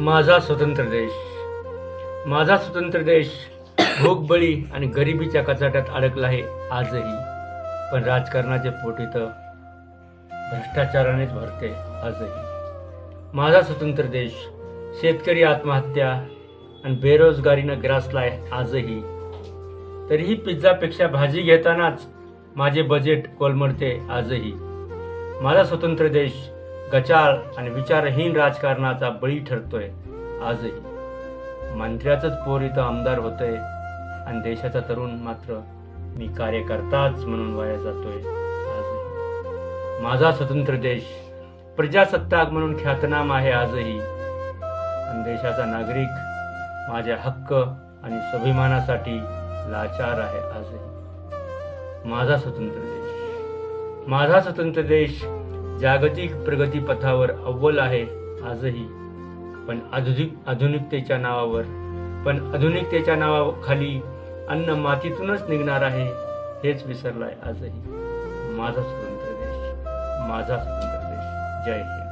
माझा स्वतंत्र देश. माझा स्वतंत्र देश भोगबळी आणि गरिबीच्या कचाट्यात अडकला आहे आजही. पण राजकारणाचे पोटी तर भ्रष्टाचारानेच भरते आजही. माझा स्वतंत्र देश शेतकरी आत्महत्या आणि बेरोजगारीनं ग्रासला आहे आजही. तरीही पिझ्झापेक्षा भाजी घेतानाच माझे बजेट कोलमडते आजही. माझा स्वतंत्र देश गचाळ आणि विचारहीन राजकारणाचा बळी ठरतोय. आजही. मंत्र्याचंच पोर इथं आमदार होतंय आणि देशाचा तरुण मात्र मी कार्यकर्ताच म्हणून वाया जातोय. आजही. माझा स्वतंत्र देश प्रजासत्ताक म्हणून ख्यातनाम आहे आजही. आणि देशाचा नागरिक माझ्या हक्क आणि स्वाभिमानासाठी लाचार आहे आजही. माझा स्वतंत्र देश. माझा स्वतंत्र देश जागतिक प्रगतीपथावर अव्वल आहे आजही. पण आधुनिक आधुनिकतेच्या नावावर पण आधुनिकतेच्या नावाखाली अन्न मातीतूनच निघणार आहे हेच विसरलं आहे आजही. माझा स्वतंत्र देश माझा स्वतंत्र देश. जय हिंद.